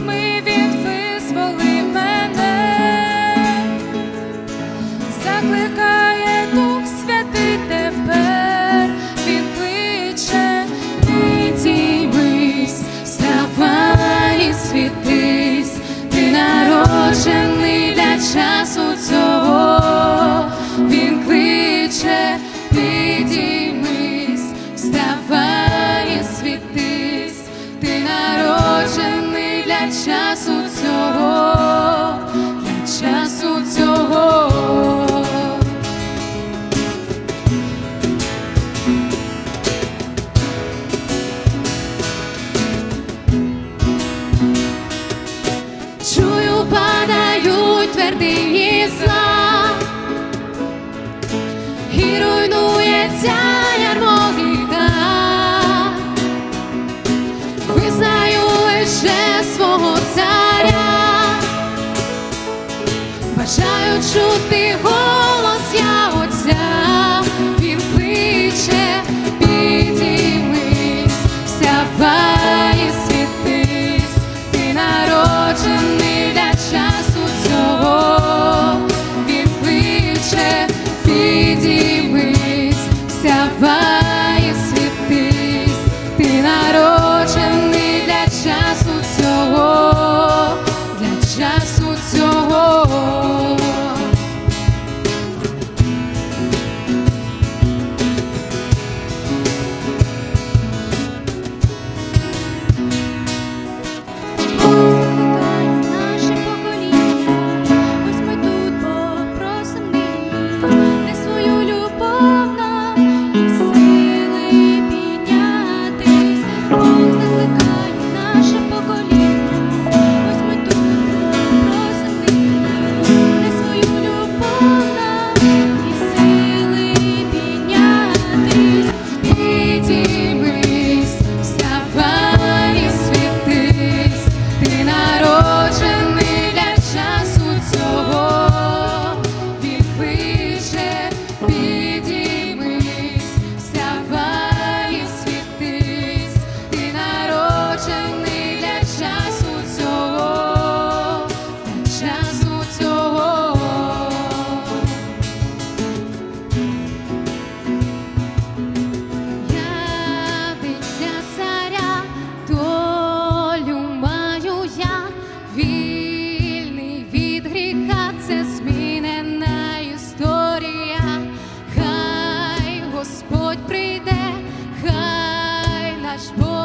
Ми твердині зла і руйнується ярмогика, визнаю лише свого царя, бажаю чути голос я отця, він кличе. Господь прийде, хай наш Бог.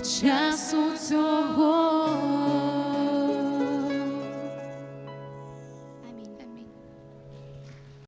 часу цього.